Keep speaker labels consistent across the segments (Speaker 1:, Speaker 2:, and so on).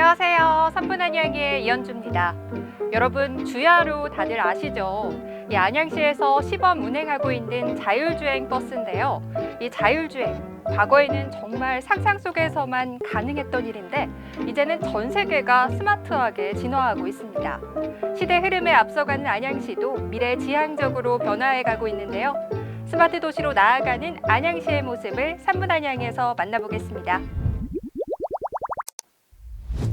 Speaker 1: 안녕하세요. 3분 안양의 이현주입니다. 여러분 주야로 다들 아시죠? 이 안양시에서 시범 운행하고 있는 자율주행 버스인데요. 이 자율주행 과거에는 정말 상상 속에서만 가능했던 일인데 이제는 전 세계가 스마트하게 진화하고 있습니다. 시대 흐름에 앞서가는 안양시도 미래 지향적으로 변화해 가고 있는데요. 스마트 도시로 나아가는 안양시의 모습을 3분 안양에서 만나보겠습니다.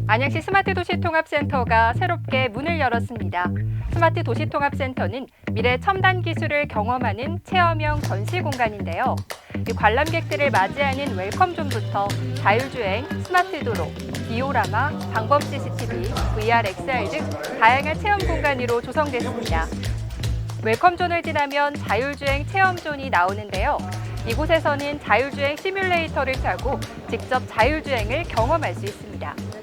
Speaker 1: 안양시 스마트 도시 통합센터가 새롭게 문을 열었습니다. 스마트 도시 통합센터는 미래 첨단 기술을 경험하는 체험형 전시 공간인데요. 이 관람객들을 맞이하는 웰컴 존부터 자율주행, 스마트 도로, 디오라마, 방범 CCTV, VR, XR 등 다양한 체험 공간으로 조성됐습니다. 웰컴존을 지나면 자율주행 체험존이 나오는데요. 이곳에서는 자율주행 시뮬레이터를 타고 직접 자율주행을 경험할 수 있습니다.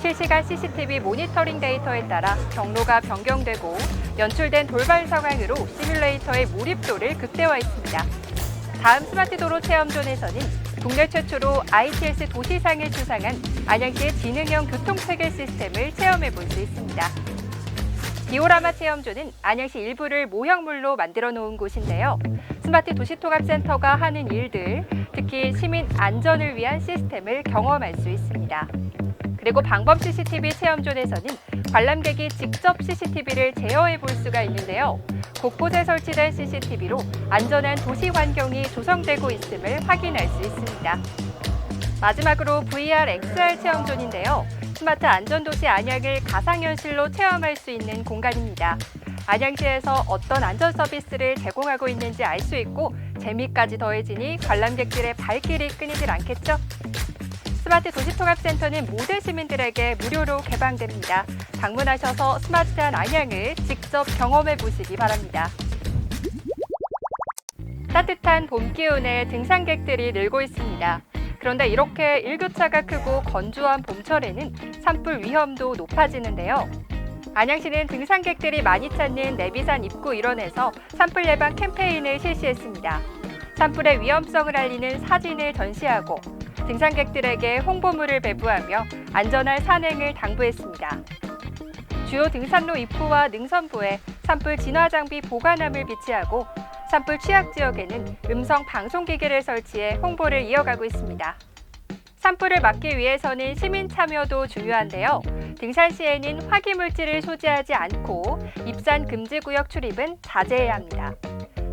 Speaker 1: 실시간 CCTV 모니터링 데이터에 따라 경로가 변경되고 연출된 돌발 상황으로 시뮬레이터의 몰입도를 극대화했습니다. 다음 스마트 도로 체험존에서는 국내 최초로 ITS 도시상을 추상한 안양시의 지능형 교통체계 시스템을 체험해 볼 수 있습니다. 디오라마 체험존은 안양시 일부를 모형물로 만들어 놓은 곳인데요. 스마트 도시통합센터가 하는 일들, 특히 시민 안전을 위한 시스템을 경험할 수 있습니다. 그리고 방범 CCTV 체험존에서는 관람객이 직접 CCTV를 제어해 볼 수가 있는데요. 곳곳에 설치된 CCTV로 안전한 도시 환경이 조성되고 있음을 확인할 수 있습니다. 마지막으로 VR XR 체험존인데요. 스마트 안전도시 안양을 가상현실로 체험할 수 있는 공간입니다. 안양시에서 어떤 안전 서비스를 제공하고 있는지 알 수 있고 재미까지 더해지니 관람객들의 발길이 끊이질 않겠죠? 스마트 도시통합센터는 모든 시민들에게 무료로 개방됩니다. 방문하셔서 스마트한 안양을 직접 경험해 보시기 바랍니다. 따뜻한 봄 기운에 등산객들이 늘고 있습니다. 그런데 이렇게 일교차가 크고 건조한 봄철에는 산불 위험도 높아지는데요. 안양시는 등산객들이 많이 찾는 내비산 입구 일원에서 산불 예방 캠페인을 실시했습니다. 산불의 위험성을 알리는 사진을 전시하고 등산객들에게 홍보물을 배부하며 안전한 산행을 당부했습니다. 주요 등산로 입구와 능선부에 산불 진화 장비 보관함을 비치하고 산불 취약 지역에는 음성 방송 기기를 설치해 홍보를 이어가고 있습니다. 산불을 막기 위해서는 시민 참여도 중요한데요. 등산 시에는 화기 물질을 소지하지 않고 입산 금지 구역 출입은 자제해야 합니다.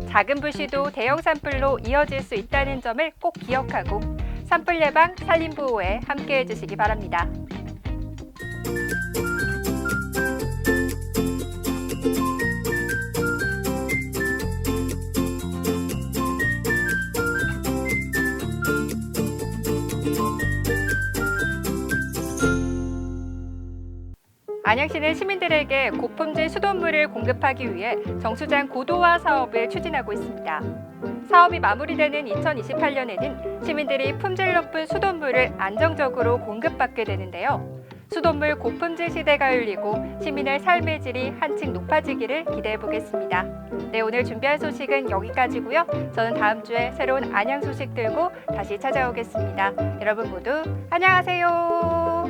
Speaker 1: 작은 불씨도 대형 산불로 이어질 수 있다는 점을 꼭 기억하고 산불 예방, 산림 보호에 함께해 주시기 바랍니다. 안양시는 시민들에게 고품질 수돗물을 공급하기 위해 정수장 고도화 사업을 추진하고 있습니다. 사업이 마무리되는 2028년에는 시민들이 품질 높은 수돗물을 안정적으로 공급받게 되는데요. 수돗물 고품질 시대가 열리고 시민의 삶의 질이 한층 높아지기를 기대해 보겠습니다. 네, 오늘 준비한 소식은 여기까지고요. 저는 다음 주에 새로운 안양 소식 들고 다시 찾아오겠습니다. 여러분 모두 안녕하세요.